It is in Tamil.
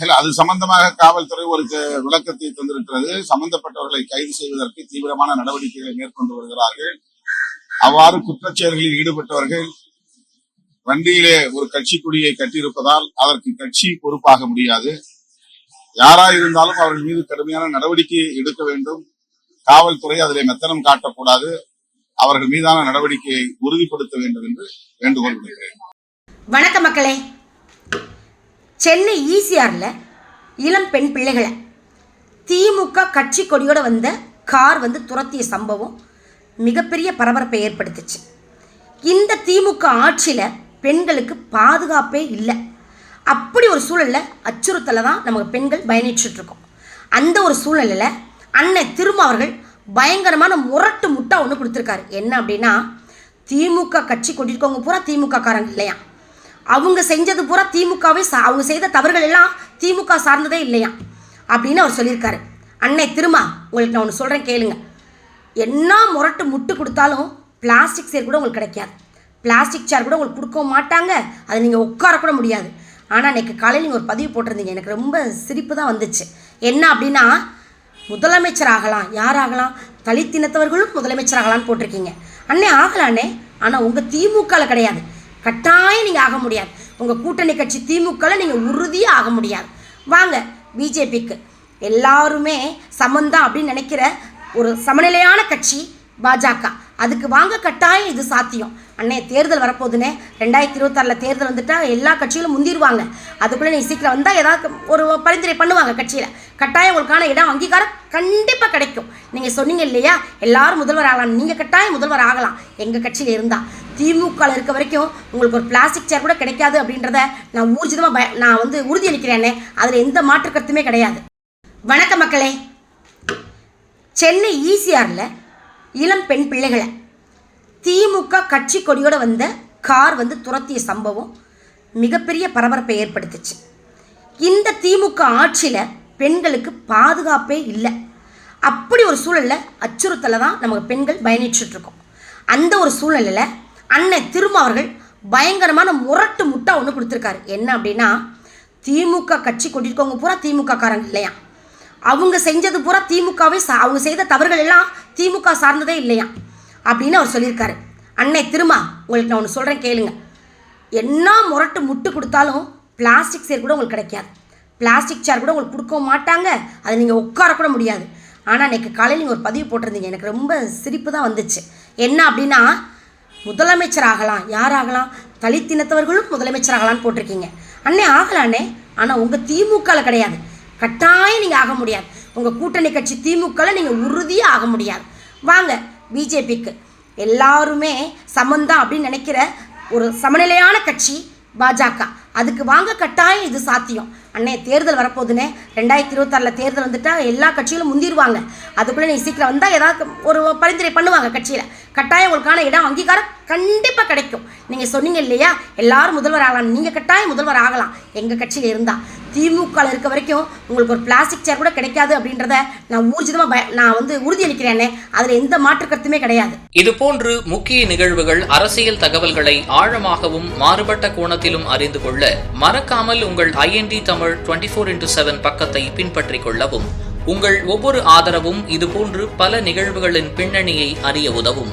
இல்ல, அது சம்பந்தமாக காவல்துறை ஒரு விளக்கத்தை தந்திருக்கிறது. சம்பந்தப்பட்டவர்களை கைது செய்வதற்கு தீவிரமான நடவடிக்கைகளை மேற்கொண்டு வருகிறார்கள். அவ்வாறு குற்றச்செயல்களில் ஈடுபட்டவர்கள் வண்டியிலே ஒரு கட்சி கொடியை கட்டியிருப்பதால் அதற்கு கட்சி பொறுப்பாக முடியாது. யாரா இருந்தாலும் அவர்கள் மீது கடுமையான நடவடிக்கை எடுக்க வேண்டும். காவல்துறை அதிலே மெத்தனம் காட்டக்கூடாது. அவர்கள் மீதான நடவடிக்கையை உறுதிப்படுத்த வேண்டும் என்று வேண்டுகோள் விடுகிறேன் வணக்கம் மக்களே. சென்னை ஈசிஆரில் இளம் பெண் பிள்ளைகளை திமுக கட்சி கொடியோடு வந்த கார் வந்து துரத்திய சம்பவம் மிகப்பெரிய பரபரப்பை ஏற்படுத்துச்சு. இந்த திமுக ஆட்சியில் பெண்களுக்கு பாதுகாப்பே இல்லை. அப்படி ஒரு சூழலில் அச்சுறுத்தலை தான் நமக்கு பெண்கள் பயணிச்சுட்ருக்கோம் அந்த ஒரு சூழலில் அன்னை திரும்ப அவர்கள் பயங்கரமான முரட்டு முட்டா ஒன்று கொடுத்துருக்காரு. என்ன அப்படின்னா திமுக கட்சி கொண்டிருக்கவங்க பூரா திமுக காரங்க இல்லையா? அவங்க செஞ்சது பூரா திமுகவே சா அவங்க செய்த தவறுகள் எல்லாம் திமுக சார்ந்ததே இல்லையா? அப்படின்னு அவர் சொல்லியிருக்காரு. அன்னை திருமா உங்களுக்கு நான் ஒன்று சொல்கிறேன் கேளுங்க. என்ன முரட்டு முட்டு கொடுத்தாலும் பிளாஸ்டிக் சேர் கூட உங்களுக்கு கிடைக்காது. பிளாஸ்டிக் சேர் கூட உங்களுக்கு கொடுக்க மாட்டாங்க. அதை நீங்கள் உட்கார கூட முடியாது. ஆனால் அன்றைக்கு காலையில் நீங்கள் ஒரு பதிவு போட்டிருந்தீங்க. எனக்கு ரொம்ப சிரிப்பு தான் வந்துச்சு. என்ன அப்படின்னா முதலமைச்சர் ஆகலாம் யார் ஆகலாம்? தலித்தினத்தவர்களும் முதலமைச்சர் ஆகலாம்னு போட்டிருக்கீங்க. அண்ணே ஆகலாண்ணே ஆனால் உங்கள் திமுகவில் கிடையாது. கட்டாயம் நீங்கள் ஆக முடியாது. உங்கள் கூட்டணி கட்சி திமுகவில் நீங்கள் உறுதியாக ஆக முடியாது. வாங்க பிஜேபிக்கு. எல்லாருமே சமந்தான் அப்படின்னு நினைக்கிற ஒரு சமநிலையான கட்சி பாஜக. அதுக்கு வாங்க கட்டாயம் இது சாத்தியம். அண்ணே தேர்தல் வரப்போகுதுன்னே ரெண்டாயிரத்தி இருபத்தாறில் தேர்தல் வந்துட்டால் எல்லா கட்சிகளும் முந்திடுவாங்க அதுக்குள்ளே நீ சீக்கிரம் வந்தால் ஏதாவது ஒரு பரிந்துரை பண்ணுவாங்க கட்சியில். கட்டாயம் உங்களுக்கான இடம் அங்கீகாரம் கண்டிப்பாக கிடைக்கும். நீங்கள் சொன்னீங்க இல்லையா? எல்லாரும் முதல்வர் ஆகலாம். நீங்கள் கட்டாயம் முதல்வர் ஆகலாம். எங்கள் கட்சியில் இருந்தால் திமுகவில் இருக்க வரைக்கும் உங்களுக்கு ஒரு பிளாஸ்டிக் சேர் கூட கிடைக்காது அப்படின்றத நான் ஊர்ஜிதமாக பய நான் வந்து உறுதியளிக்கிறேனே அதில் எந்த மாற்று கருத்துமே கிடையாது. வணக்க மக்களே. சென்னை ஈசிஆரில் இளம் பெண் பிள்ளைகளை திமுக கட்சி கொடியோடு வந்த கார் வந்து துரத்திய சம்பவம் மிகப்பெரிய பரபரப்பை ஏற்படுத்துச்சு. இந்த திமுக ஆட்சியில் பெண்களுக்கு பாதுகாப்பே இல்லை. அப்படி ஒரு சூழலில் அச்சுறுத்தலை தான் நமக்கு பெண்கள் பயணிச்சுட்ருக்கோம் அந்த ஒரு சூழலில் அன்னை திரும்ப அவர்கள் பயங்கரமான முரட்டு முட்டா ஒன்று கொடுத்துருக்காரு. என்ன அப்படின்னா திமுக கட்சி கொண்டிருக்கவங்க பூரா திமுக காரங்க இல்லையா? அவங்க செஞ்சது பூரா திமுகவே சா அவங்க செய்த தவறுகள் எல்லாம் திமுக சார்ந்ததே இல்லையா? அப்படின்னு அவர் சொல்லியிருக்காரு. அன்னை திருமா உங்களுக்கு நான் ஒன்று சொல்கிறேன் கேளுங்க. என்ன முரட்டு முட்டு கொடுத்தாலும் பிளாஸ்டிக் சேர் கூட உங்களுக்கு கிடைக்காது. பிளாஸ்டிக் சேர் கூட உங்களுக்கு கொடுக்க மாட்டாங்க. அது நீங்கள் உட்கார கூட முடியாது. ஆனால் அன்றைக்கு காலையில் நீங்கள் ஒரு பதிவு போட்டிருந்தீங்க. எனக்கு ரொம்ப சிரிப்பு தான் வந்துச்சு. என்ன அப்படின்னா முதலமைச்சர் ஆகலாம் யார் ஆகலாம் தலித்தினத்தவர்களும் முதலமைச்சர் ஆகலாம்னு போட்டிருக்கீங்க. அண்ணே ஆகலாண்ணே. ஆனால் உங்கள் திமுகவில் கிடையாது. கட்டாயம் நீங்கள் ஆக முடியாது. உங்கள் கூட்டணி கட்சி திமுகவில் நீங்கள் உறுதியாக ஆக முடியாது. வாங்க பிஜேபிக்கு. எல்லாருமே சமந்தான் அப்படின்னு நினைக்கிற ஒரு சமநிலையான கட்சி பாஜக. அதுக்கு வாங்க கட்டாயம் இது சாத்தியம். அண்ணே தேர்தல் வரப்போகுதுன்னே ரெண்டாயிரத்தி இருபத்தாறில் தேர்தல் வந்துட்டால் எல்லா கட்சிகளும் முந்திடுவாங்க. அதுக்குள்ளே நீ சீக்கிரம் வந்தால் ஏதாவது ஒரு பரிந்துரை பண்ணுவாங்க கட்சியில். கட்டாயம் உங்களுக்கான இடம் அங்கீகாரம் கண்டிப்பாக கிடைக்கும். நீங்கள் சொன்னீங்க இல்லையா? எல்லாரும் முதல்வர் ஆகலாம். நீங்கள் கட்டாயம் முதல்வர் ஆகலாம். எங்கள் கட்சியில் இருந்தால் திமுகவில் இருக்க வரைக்கும் உங்களுக்கு ஒரு பிளாஸ்டிக் சேர் கூட கிடைக்காது அப்படின்றத நான் ஊர்ஜிதமாக பய நான் வந்து உறுதியளிக்கிறேனே அதில் எந்த மாற்று கருத்துமே கிடையாது. இதுபோன்று முக்கிய நிகழ்வுகள் அரசியல் தகவல்களை ஆழமாகவும் மாறுபட்ட கோணத்திலும் அறிந்து கொள்ள மறக்காமல் உங்கள் IND Tamil twenty four into seven பக்கத்தை பின்பற்றிக் கொள்ளவும். உங்கள் ஒவ்வொரு ஆதரவும் இதுபோன்று பல நிகழ்வுகளின் பின்னணியை அறிய உதவும்.